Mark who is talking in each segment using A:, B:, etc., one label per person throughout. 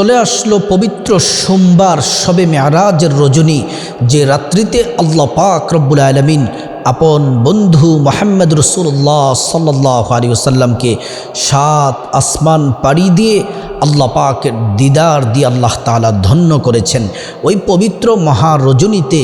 A: চলে আসলো পবিত্র সোমবার সবে মেয়ারাজের রজনী, যে রাত্রিতে আল্লাহ পাক রব্বুল আলমিন আপন বন্ধু মোহাম্মদ রসুল্লাহ সাল্লাহ আলী সাত আসমান পাড়ি দিয়ে আল্লাহ পাকের দিদার দিয়ে আল্লাহ তালা ধন্য করেছেন। ওই পবিত্র মহারজনীতে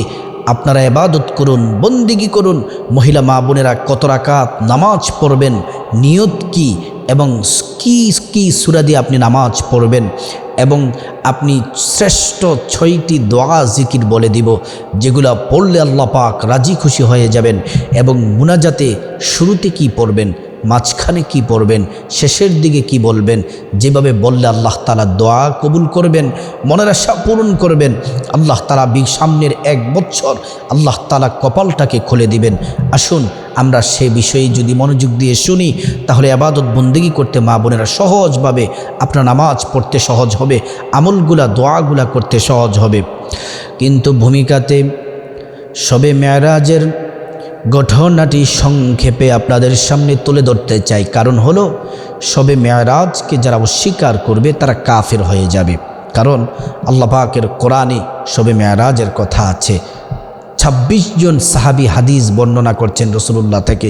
A: আপনারা এবাদত করুন, বন্দিগি করুন, মহিলা মা বোনেরা কত রাকাত নামাজ পড়বেন, নিয়ত কি এবং কি কি সুরা দিয়ে আপনি নামাজ পড়বেন এবং আপনি শ্রেষ্ঠ ছয়টি দোয়া জিকির বলে দিব, যেগুলো পড়লে আল্লাহ পাক রাজি খুশি হয়ে যাবেন এবং মুনাজাতে শুরুতে কি পড়বেন মাঝখানে কি পড়বেন, শেষের দিকে কি বলবেন, যেভাবে বললে আল্লাহ তালা দোয়া কবুল করবেন, মনের আশা পূরণ করবেন, আল্লাহ তালা সামনের এক বছর আল্লাহ তালা কপালটাকে খুলে দিবেন। আসুন আমরা সে বিষয়ে যদি মনোযোগ দিয়ে শুনি, তাহলে আবাদত বন্দিগি করতে মা বোনেরা সহজভাবে আপনার নামাজ পড়তে সহজ হবে, আমলগুলা, দোয়াগুলা করতে সহজ হবে। কিন্তু ভূমিকাতে সবে মেয়ারাজের ঘটনাটি সংক্ষেপে আপনাদের সামনে তুলে ধরতে চাই। কারণ হলো, সবে মেয়ারাজকে যারা অস্বীকার করবে, তারা কাফের হয়ে যাবে। কারণ আল্লাহ পাকের কোরআনে সবে মেয়ারাজের কথা আছে। ২৬ জন সাহাবি হাদিস বর্ণনা করছেন রসুল্লাহ থেকে,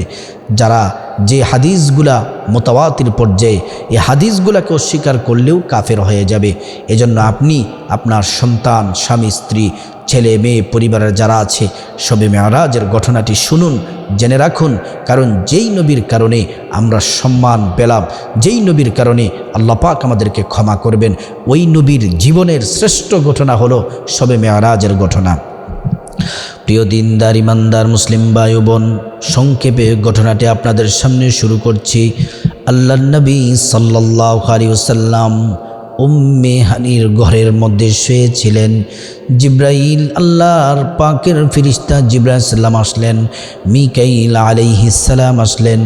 A: যারা যে হাদিসগুলা মোতাবাতির পর্যায়ে, এই হাদিসগুলাকে অস্বীকার করলেও কাফের হয়ে যাবে। এজন্য আপনি আপনার সন্তান, স্বামী, স্ত্রী, ছেলে, মেয়ে, পরিবারের যারা আছে, সবে মেয়ারাজের ঘটনাটি শুনুন, জেনে রাখুন, কারণ যেই নবীর কারণে আমরা সম্মান পেলাম, যেই নবীর কারণে আল্লাহ পাক আমাদেরকে ক্ষমা করবেন, ওই নবীর জীবনের শ্রেষ্ঠ ঘটনা হলো সবে মেয়ারাজের ঘটনা। প্রিয় দিনদার, ইমানদার, মুসলিম বায়ু বোন, সংক্ষেপে ঘটনাটি আপনাদের সামনে শুরু করছি। আল্লাহ নবী সাল্লাহ আলী ওসাল্লাম উম্মে হানির ঘরের মধ্যে শুয়েছিলেন। জিব্রাইল, আল্লাহর পাকের ফিরিস্তা জিব্রাহ সাল্লাম আসলেন, মিকাইল আলাইহিসাল্লাম আসলেন,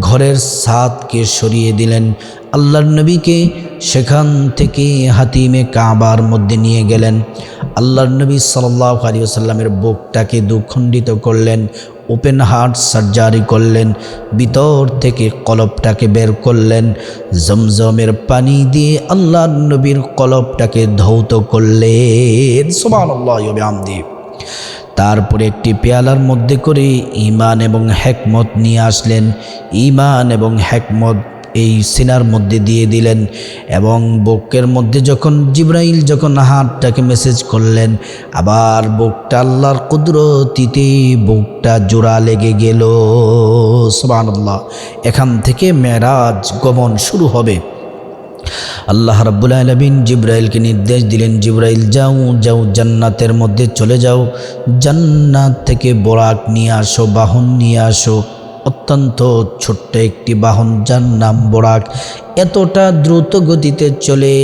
A: ঘরের সাদকে সরিয়ে দিলেন। আল্লাহর নবীকে সেখান থেকে হাতিমে কাবার মধ্যে নিয়ে গেলেন। আল্লাহর নবী সাল্লাহ আলী আসাল্লামের বুকটাকে দুখণ্ডিত করলেন ওপেন হার্ট সার্জারি করলেন, ভিতর থেকে কলপটাকে বের করলেন, জমজমের পানি দিয়ে আল্লাহ নবীর কলপটাকে ধৌত করলেন। সোমান আল্লাহ তারপরে একটি পেয়ালার মধ্যে করে ইমান এবং হেকমত নিয়ে আসলেন। ইমান এবং হেকমত এই সিনার মধ্যে দিয়ে দিলেন এবং বুকের মধ্যে যখন জিব্রাইল যখন হাতটাকে মেসেজ করলেন, আবার বুকটা আল্লাহর কুদরতিতে বুকটা জোড়া লেগে গেল। সোবানুল্লাহ এখান থেকে মেরাজ গমন শুরু হবে। আল্লাহ রাব্বুল আলমিন জিব্রাইলকে নির্দেশ দিলেন, জিব্রাইল যাও যাও জান্নাতের মধ্যে চলে যাও। জান্নাত থেকে বরাক নিয়ে আসো, বাহন নিয়ে আসো। অত্যন্ত ছোট্ট একটি বাহন যার নাম বোরাক। এতটা দ্রুত গতিতে চলে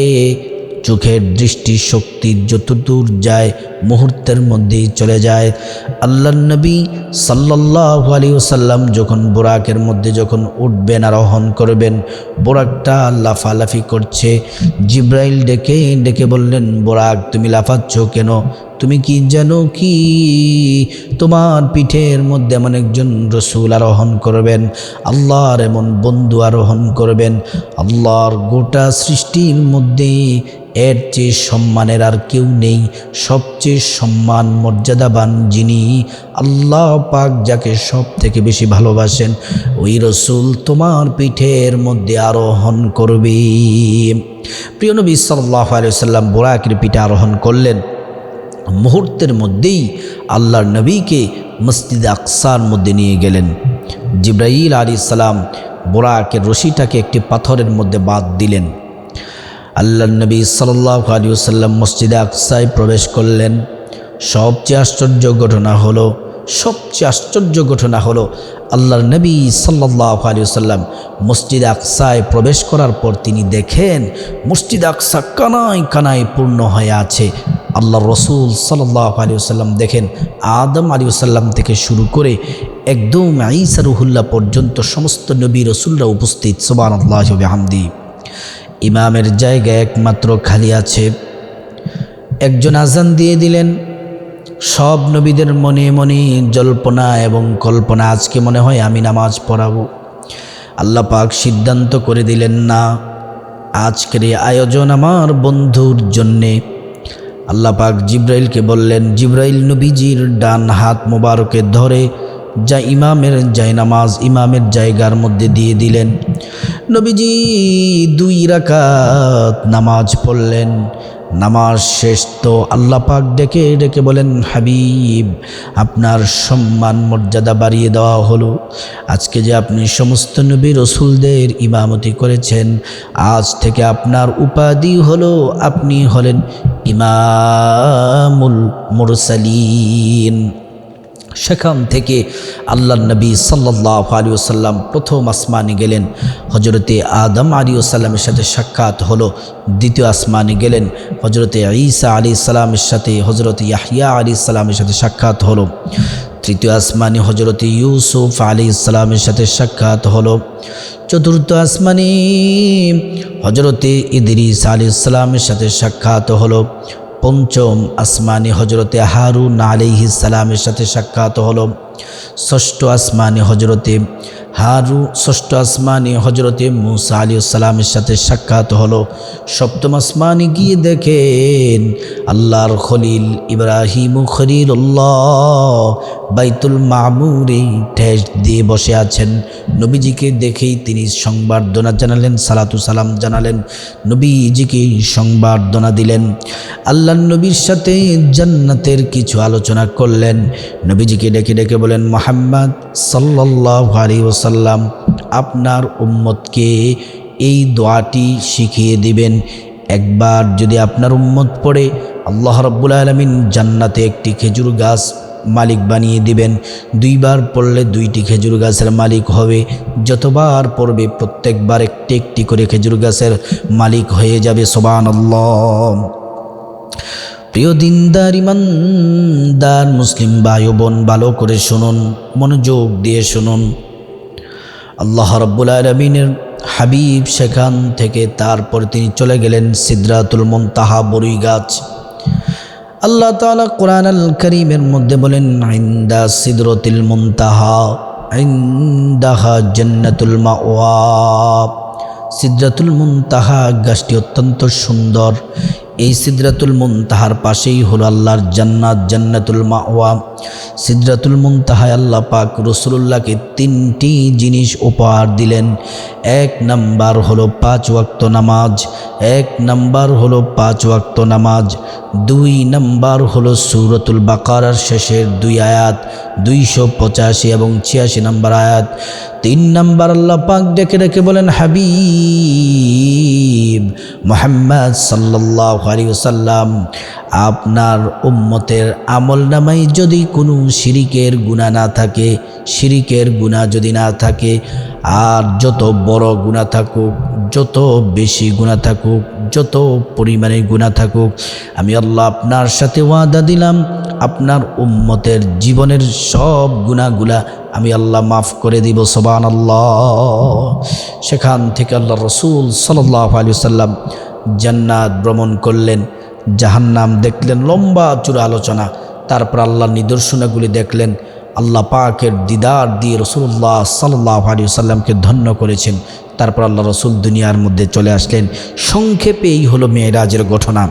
A: চোখের দৃষ্টি শক্তি যতদূর যায়, মুহূর্তের মধ্যেই চলে যায়। আল্লাহ নবী সাল্লাহ আলী ওসাল্লাম যখন বোরাকের মধ্যে যখন উঠবেন, আরোহণ করবেন, বোরাকটা লাফালাফি করছে, জিব্রাইল ডেকে ডেকে বললেন, বোরাক, তুমি লাফাচ্ছ কেন? তুমি কি জানো কি? তোমার পিঠের মধ্যে এমন একজন রসুল আরোহণ করবেন, আল্লাহর এমন বন্ধু আরোহণ করবেন, আল্লাহর গোটা সৃষ্টির মধ্যে এর চেয়ে সম্মানের আর কেউ নেই, সবচেয়ে সম্মান মর্যাদাবান যিনি আল্লাহ পাক যাকে সব থেকে বেশি ভালোবাসেন, ওই রসুল তোমার পিঠের মধ্যে আরোহণ করবে। প্রিয় নবী সাল্লাহ আলিয়াল্লাম বোরাকের পিঠে আরোহণ করলেন। মুহূর্তের মধ্যেই আল্লাহর নবীকে মসজিদ আকসার মধ্যে নিয়ে গেলেন। জিব্রাহিল আলী সালাম বোরাকের রশিটাকে একটি পাথরের মধ্যে বাদ দিলেন। আল্লাহ নবী সাল্লাহ আলী সাল্লাম মসজিদে আকসায় প্রবেশ করলেন। সবচেয়ে আশ্চর্য ঘটনা হলো, সবচেয়ে আশ্চর্য ঘটনা হলো, আল্লাহর নবী সাল্লাহ আলী সাল্লাম মসজিদ আকসায় প্রবেশ করার পর তিনি দেখেন, মসজিদ আকসা কানায় কানায় পূর্ণ হয়ে আছে। আল্লাহ রসুল সাল্লাহ আলী সাল্লাম দেখেন, আদম আলী সাল্লাম থেকে শুরু করে একদম আইসা রুহুল্লাহ পর্যন্ত সমস্ত নবী রসুলরা উপস্থিত সোবান আল্লাহ হামদি ইমামের জায়গায় একমাত্র খালি আছে। একজন আজান দিয়ে দিলেন। সব নবীদের মনে মনে জল্পনা এবং কল্পনা, আজকে মনে হয় আমি নামাজ পড়াবো। আল্লাহ পাক সিদ্ধান্ত করে দিলেন, না, আজকের আয়োজন আমার বন্ধুর জন্যে। আল্লাহ পাক জিব্রাইলকে বললেন, জিব্রাইল নবীজির ডান হাত মোবারকে ধরে যা ইমামের জায়নামাজ ইমামের জায়গার মধ্যে দিয়ে দিলেন। নবীজি দুই রাকাত নামাজ পড়লেন। নামাজ শেষ তো আল্লাহ পাক ডেকে ডেকে বলেন, হাবিব, আপনার সম্মান মর্যাদা বাড়িয়ে দেওয়া হলো। আজকে যে আপনি সমস্ত নবী রসুলদের ইমামতি করেছেন, আজ থেকে আপনার উপাধি হলো আপনি হলেন ইমামুল মুরসালিন। সেখান থেকে আল্লাহ নবী সাল্লাহ আলী সাল্লাম প্রথম আসমানে গেলেন। হজরতে আদম আলী সাল্লামের সাথে সাক্ষাৎ হলো। দ্বিতীয় আসমানে গেলেন। হজরতে ঈসা আলী সাল্লামের সাথে হজরত ইয়াহিয়া আলী সাল্লামের সাথে সাক্ষাৎ হলো। তৃতীয় আসমানে হজরত ইউসুফ আলী ইসলামের সাথে সাক্ষাৎ হলো। চতুর্থ আসমানে হজরতে ইদরিস আলী ইসলামের সাথে সাক্ষাৎ হলো। পঞ্চম আসমানি হজরতে হারুন আলিহি সালামের সাথে সাক্ষাৎ হলো। ষষ্ঠ আসমানি হজরতে হারু, ষষ্ঠ আসমানি হজরতে মুসা আলী সালামের সাথে সাক্ষাৎ হলো। সপ্তম আসমানি গিয়ে দেখেন, আল্লাহর খলিল ইব্রাহিম খলিল্লাহ বাইতুল মামুরে ঠেস দিয়ে বসে আছেন। নবীজিকে দেখেই তিনি সংবর্ধনা জানালেন, সালাতু সালাম জানালেন। নবীজিকে সংবর্ধনা দিলেন। আল্লাহ নবীর সাথে জান্নাতের কিছু আলোচনা করলেন। নবীজিকে ডেকে ডেকে বলেন, মোহাম্মদ সাল্লাহ আলী আপনার উম্মতকে এই দোয়াটি শিখিয়ে দিবেন। একবার যদি আপনার উম্মত পড়ে, আল্লাহ রব্বুল আলমিন জান্নাতে একটি খেজুর গাছ মালিক বানিয়ে দিবেন। দুইবার পড়লে দুইটি খেজুর গাছের মালিক হবে। যতবার পড়বে প্রত্যেকবার একটি একটি করে খেজুর গাছের মালিক হয়ে যাবে সোবান প্রিয় দিনদার, ইমানদার, মুসলিম ভাই বোন ভালো করে শুনুন, মনোযোগ দিয়ে শুনুন। আল্লাহ রব্বুল আলমিনের হাবিব সেখান থেকে তারপর তিনি চলে গেলেন সিদ্রাতুল মন্তাহা বরুই গাছ আল্লাহ তালা কোরআন আল করিমের মধ্যে বলেন আইন্দা সিদরতিল মুনতাহা আইন্দাহা জন্নাতুল মাওয়া। সিদ্রাতুল মুনতাহা গাছটি অত্যন্ত সুন্দর। এই সিদ্রাতুল মুনতাহার পাশেই হলো আল্লাহর জান্নাত, জান্নাতুল মাওয়া। সিদ্রাতুল মুনতাহায় আল্লাহ পাক রসুল্লাহকে তিনটি জিনিস উপহার দিলেন। এক নাম্বার হলো পাঁচ ওয়াক্ত নামাজ, এক নাম্বার হলো পাঁচ ওয়াক্ত নামাজ, দুই নাম্বার হলো সুরতুল বাকারার শেষের দুই আয়াত, দুইশো পঁচাশি এবং ছিয়াশি নাম্বার আয়াত। তিন নাম্বার আল্লাহ পাক ডেকে ডেকে বলেন, হাবিব মোহাম্মদ সাল্লাহ আলী সাল্লাম আপনার উম্মতের আমল নামাই যদি কোনো শিরিকের গুণা না থাকে, শিরিকের গুণা যদি না থাকে, আর যত বড় গুণা থাকুক, যত বেশি গুণা থাকুক, যত পরিমাণে গুণা থাকুক, আমি আল্লাহ আপনার সাথে ওয়াদা দিলাম, আপনার উম্মতের জীবনের সব গুণাগুলা আমি আল্লাহ মাফ করে দিব সোবান আল্লাহ সেখান থেকে আল্লাহ রসুল সাল্লাহ আলী সাল্লাম জান্নাত ভ্রমণ করলেন। জাহান্নাম দেখলেন লম্বা চূড়া আলোচনা। তারপর আল্লাহর নিদর্শনাগুলি দেখলেন। আল্লাহ পাকের দিদার দিয়ে রসুল্লাহ সাল্লাহ আলী সাল্লামকে ধন্য করেছেন। তারপর আল্লাহ রসুল দুনিয়ার মধ্যে চলে আসলেন। সংক্ষেপে এই হলো মেয়েরাজের ঘটনা।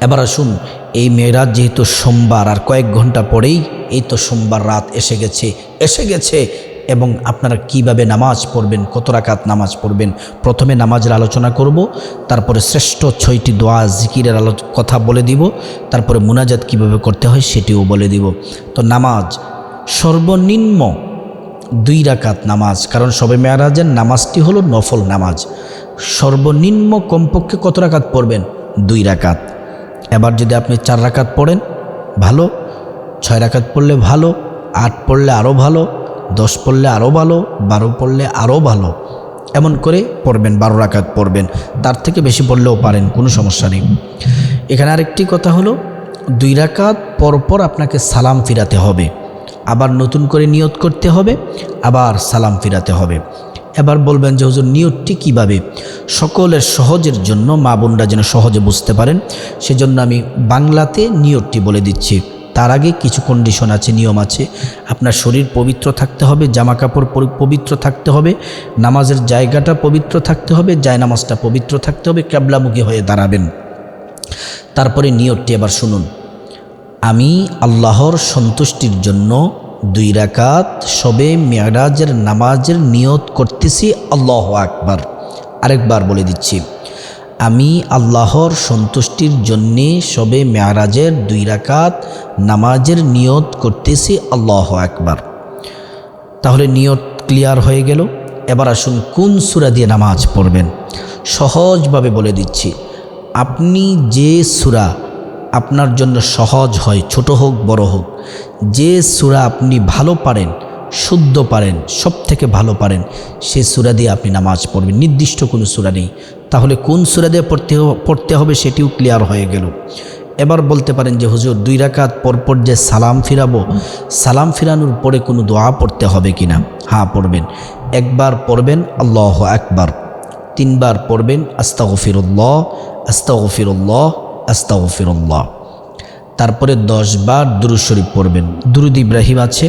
A: এবার আসুন, এই মেয়েরাজ যেহেতু সোমবার, আর কয়েক ঘণ্টা পরেই এই তো সোমবার রাত এসে গেছে। এসে গেছে এবং আপনারা কীভাবে নামাজ পড়বেন, কত রাকাত নামাজ পড়বেন, প্রথমে নামাজের আলোচনা করব, তারপরে শ্রেষ্ঠ ছয়টি দোয়া, জিকিরের আলো, কথা বলে দিব, তারপরে মুনাজাত কীভাবে করতে হয় সেটিও বলে দিব। তো নামাজ, সর্বনিম্ন দুই রাকাত নামাজ, কারণ সবে মেয়ারাজের নামাজটি হলো নফল নামাজ। সর্বনিম্ন কমপক্ষে কত রাকাত পড়বেন? দুই রাকাত। এবার যদি আপনি চার রাকাত পড়েন, ভালো। ছয় রাকাত পড়লে ভালো, আট পড়লে আরও ভালো দশ পড়লে আরও ভালো, বারো পড়লে আরও ভালো। এমন করে পড়বেন, বারো রাকাত পড়বেন। তার থেকে বেশি পড়লেও পারেন, কোনো সমস্যা নেই। এখানে আরেকটি কথা হলো, দুই রাকাত পরপর আপনাকে সালাম ফিরাতে হবে। আবার নতুন করে নিয়ত করতে হবে, আবার সালাম ফিরাতে হবে। এবার বলবেন যে, হুজুর, নিয়তটি কীভাবে? সকলের সহজের জন্য, মা বোনরা যেন সহজে বুঝতে পারেন, সেজন্য আমি বাংলাতে নিয়তটি বলে দিচ্ছি। তার আগে কিছু কন্ডিশন আছে, নিয়ম আছে। আপনার শরীর পবিত্র থাকতে হবে জামা কাপড় পবিত্র থাকতে হবে, নামাজের জায়গাটা পবিত্র থাকতে হবে জায় নামাজটা পবিত্র থাকতে হবে, ক্যাবলামুখী হয়ে দাঁড়াবেন। তারপরে নিয়তটি এবার শুনুন। আমি আল্লাহর সন্তুষ্টির জন্য দুই রাকাত সবে মেয়ারাজের নামাজের নিয়ত করতেছি, আল্লাহ আকবার। আরেকবার বলে দিচ্ছি। আমি আল্লাহর সন্তুষ্টির জন্যে সবে মেয়ারাজের দুই রাকাত নামাজের নিয়ত করতেছি, আল্লাহ একবার তাহলে নিয়ত ক্লিয়ার হয়ে গেল। এবার আসুন কোন সুরা দিয়ে নামাজ পড়বেন। সহজভাবে বলে দিচ্ছি, আপনি যে সুরা আপনার জন্য সহজ হয়, ছোট হোক, বড় হোক, যে সুরা আপনি ভালো পারেন, শুদ্ধ পারেন সব থেকে ভালো পারেন, সে সুরা দিয়ে আপনি নামাজ পড়বেন। নির্দিষ্ট কোনো সুরা নেই। তাহলে কোন সুরা দিয়ে পড়তে পড়তে হবে সেটিও ক্লিয়ার হয়ে গেল। এবার বলতে পারেন যে হুজুর, দুই রাকাত পরপর যে সালাম ফিরাবো, সালাম ফিরানোর পরে কোনো দোয়া পড়তে হবে কি না? হ্যাঁ পড়বেন। একবার পড়বেন, আল্লাহ একবার তিনবার পড়বেন, আস্তাগফিরুল্লাহ আস্তাগফিরুল্লাহ আস্তাগফিরুল্লাহ। তারপরে দশ বার দুরুদ শরীফ পড়বেন। দুরুদ ইব্রাহিম আছে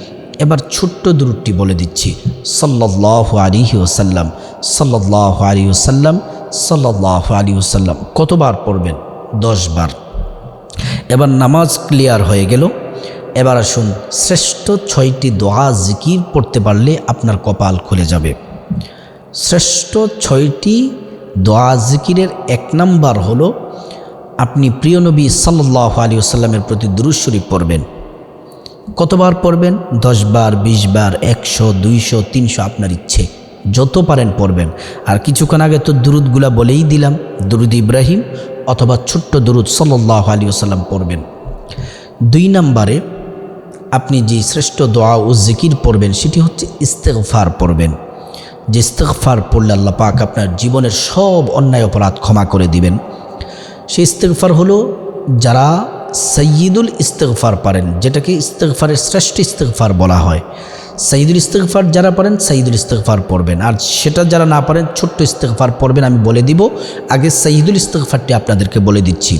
A: এবার ছোট্ট দূরটি বলে দিচ্ছি। সাল্লাহ আলিহি ওসাল্লাম সাল্লাহ আলী ওসাল্লাম সাল্লাহ আলী ওসাল্লাম কতবার পড়বেন? দশ বার এবার নামাজ ক্লিয়ার হয়ে গেল। এবার আসুন শ্রেষ্ঠ ছয়টি দোয়া জিকির পড়তে পারলে আপনার কপাল খুলে যাবে। শ্রেষ্ঠ ছয়টি দোয়া জিকিরের এক নাম্বার হলো, আপনি প্রিয় নবী সাল্লাহ আলী আসাল্লামের প্রতি দুরুদ পড়বেন। কতবার পড়বেন? দশ বার বিশ বার একশো, দুইশো, তিনশো আপনার ইচ্ছে। যত পারেন পড়বেন। আর কিছুক্ষণ আগে তো দুরুদগুলা বলেই দিলাম, দুরুদ ইব্রাহিম অথবা ছোট্ট দুরুদ সাল্লাহ আলী আসাল্লাম পড়বেন। দুই নম্বরে আপনি যে শ্রেষ্ঠ দোয়া ও জিকির পড়বেন, সেটি হচ্ছে ইস্তেগফার পড়বেন। যে ইস্তেগফার পড়লে আল্লাহ পাক আপনার জীবনের সব অন্যায় অপরাধ ক্ষমা করে দিবেন। সেই ইস্তেগফার হলো যারা সৈয়দুল ইস্তেকফার পারেন যেটাকে ইস্তেকফারের শ্রেষ্ঠ ইস্তেকফার বলা হয়। সঈদুল ইস্তেকফার যারা পারেন সঈদুল ইস্তেকফার পড়বেন। আর সেটা যারা না পারেন ছোট্ট ইস্তেকফার পড়বেন, আমি বলে দিব। আগে সঈদুল ইস্তেকফারটি আপনাদেরকে বলে দিচ্ছি।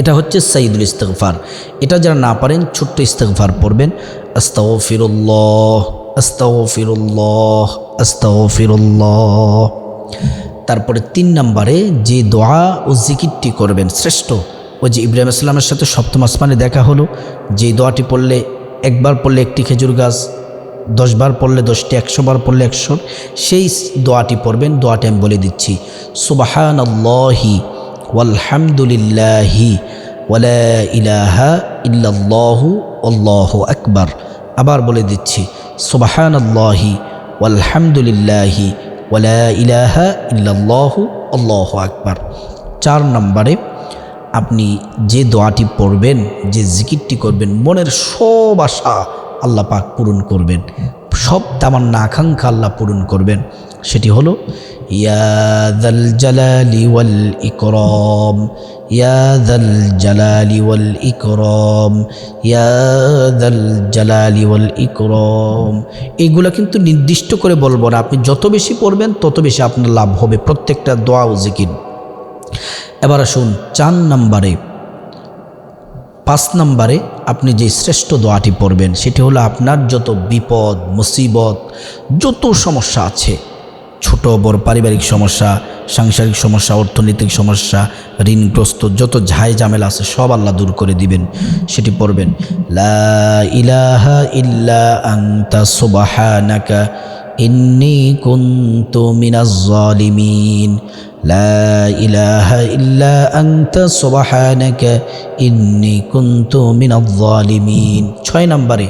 A: এটা হচ্ছে সাইদুল ইস্তেগফার। এটা যারা না পারেন, ছোট্ট ইস্তেগফার পড়বেন। আস্তাও ফিরুল্লাহ আস্তাও ফিরুল্লাহ আস্তাও ফিরুল্লাহ তারপরে তিন নম্বরে যে দোয়া ও জিকিরটি করবেন, শ্রেষ্ঠ। ওই যে ইব্রাহিম ইসলামের সাথে সপ্তম আসমানে দেখা হলো। যে দোয়াটি পড়লে একবার পড়লে একটি খেজুর গাছ, দশবার পড়লে দশটি একশো বার পড়লে একশো। সেই দোয়াটি পড়বেন। দোয়াটি আমি বলে দিচ্ছি সুবাহান আল্লাহি ওয়ালহামদুলিল্লাহি ওয়ালা ইলাহা ইল্লাল্লাহু আল্লাহু আকবার। আবার বলে দিচ্ছি সুবাহান আল্লাহি ওয়ালহামদুলিল্লাহি ওয়ালা ইলাহা ইল্লাল্লাহু আল্লাহু আকবার। চার নম্বরে আপনি যে দোয়াটি পড়বেন, যে জিকিরটি করবেন, মনের সব আশা আল্লাহ পাক পূরণ করবেন। সব তামান্না আকাঙ্ক্ষা আল্লাহ পূরণ করবেন। সেটি হলো ইয়াদাল জালালি ওয়াল ইকরম ইয়াদাল জালালি ওয়াল ইকরম ইয়াদাল জালালি ওয়াল ইকরম। এইগুলো কিন্তু নির্দিষ্ট করে বলব না। আপনি যত বেশি পড়বেন, তত বেশি আপনার লাভ হবে প্রত্যেকটা দোয়া ও জিকির। এবার আসুন চার নম্বরে, পাঁচ নম্বরে আপনি যে শ্রেষ্ঠ দোয়াটি পড়বেন, সেটি হলো আপনার যত বিপদ, মুসিবত, যত সমস্যা আছে ছোট বড় পারিবারিক সমস্যা, সাংসারিক সমস্যা, অর্থনৈতিক সমস্যা, ঋণগ্রস্ত যত ঝাই ঝামেলা আছে, সব আল্লাহ দূর করে দিবেন, সেটি পড়বেন। লা ইলাহা ইল্লা সুবহানাকা, ইন্নি লা ইলাহা ইল্লা সুবহানাকা, ইন্নি ছয় নম্বরে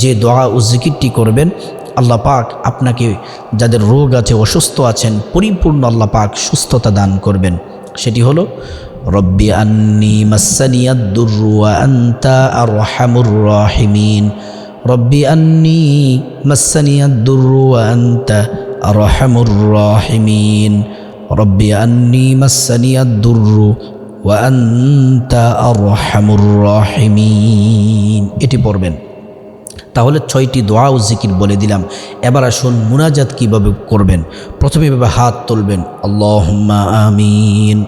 A: যে দোয়া ও জিকিরটি করবেন আল্লাহ পাক আপনাকে যাদের রোগ আছে, অসুস্থ আছেন, পরিপূর্ণ আল্লাহ পাক সুস্থতা দান করবেন। সেটি হলো, রব্বি আন্নি রাহিমিন। রব্বি আন্নি আরহামুর রাহিমিন। রব্বি আন্নি মাসানিয়াদ্দুরু ওয়া আনতা আরহামুর রাহিমিন। এটি পড়বেন। তাহলে ছয়টি দোয়া ও জিকির বলে দিলাম। এবার আসুন মুনাজাত কীভাবে করবেন? প্রথমে এভাবে হাত তুলবেন। আল্লাহুম্মা আমিন।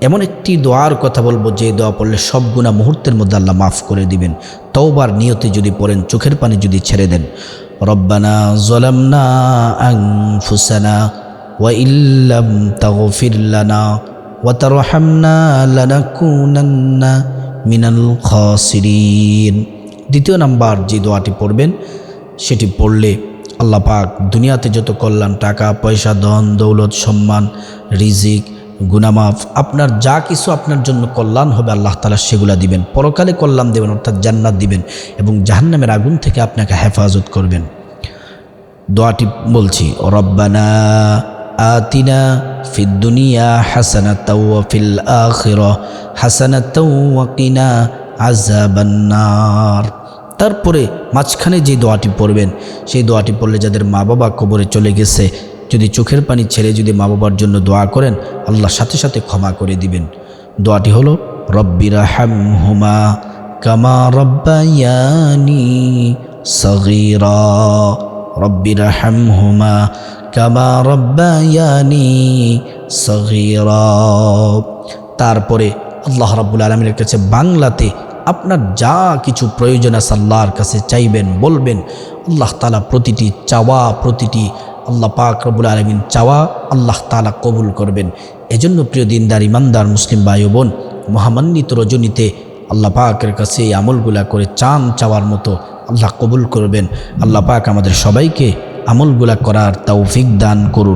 A: এমন একটি দোয়ার কথা বলব, যে দোয়া পড়লে সব গুণা মুহূর্তের মধ্যে আল্লাহ মাফ করে দিবেন। তওবার নিয়তে যদি পড়েন, চোখের পানি যদি ছেড়ে দেন। রব্বানা জলামনা আনফুসানা ওয়া ইল্লাম তাগফির লানা ওয়া তারহামনা লানাকুনান্না মিনাল খাসিরিন। দ্বিতীয় নাম্বার যে দোয়াটি পড়বেন, সেটি পড়লে আল্লাহ পাক দুনিয়াতে যত কল্যাণ, টাকা, পয়সা, ধন, দৌলত, সম্মান, রিজিক, গুনামাফ, আপনার যা কিছু আপনার জন্য কল্যাণ হবে আল্লাহ তালা সেগুলা দিবেন। পরকালে কল্যাণ দেবেন, অর্থাৎ জান্নাত দিবেন এবং জাহান্নামের আগুন থেকে আপনাকে হেফাজত করবেন। দোয়াটি বলছি, রব্বানা আতিনা ফিদ দুনিয়া হাসানাতাও ওয়া ফিল আখিরা হাসানাতাও ওয়া কিনা আযাবান্নার। তারপরে মাঝখানে যে দোয়াটি পড়বেন, সেই দোয়াটি পড়লে যাদের মা বাবা কবরে চলে গেছে, যদি চোখের পানি ছেড়ে যদি মা বাবার জন্য দোয়া করেন, আল্লাহ সাথে সাথে ক্ষমা করে দিবেন। দোয়াটি হলো রব্বিরা হাম হুমা কামা রব্বায়ানি সগীরা। রব্বিরা হুমা কামা রব্বায়ানি সগীরা। তারপরে আল্লাহ রাব্বুল আলমীর কাছে বাংলাতে আপনার যা কিছু প্রয়োজন আছে আল্লাহর কাছে চাইবেন, বলবেন, আল্লাহ তালা প্রতিটি চাওয়া, প্রতিটি আল্লাহ পাক রবুল আলমিন চাওয়া আল্লাহ তালা কবুল করবেন। এজন্য প্রিয় দিনদার ইমানদার মুসলিম ভাই ও বোন মহামান্বিত রজনীতে আল্লাহ পাকের কাছে এই আমলগুলা করে চান চাওয়ার মতো আল্লাহ কবুল করবেন। আল্লাহ পাক আমাদের সবাইকে আমলগুলা করার তৌফিক দান করুন।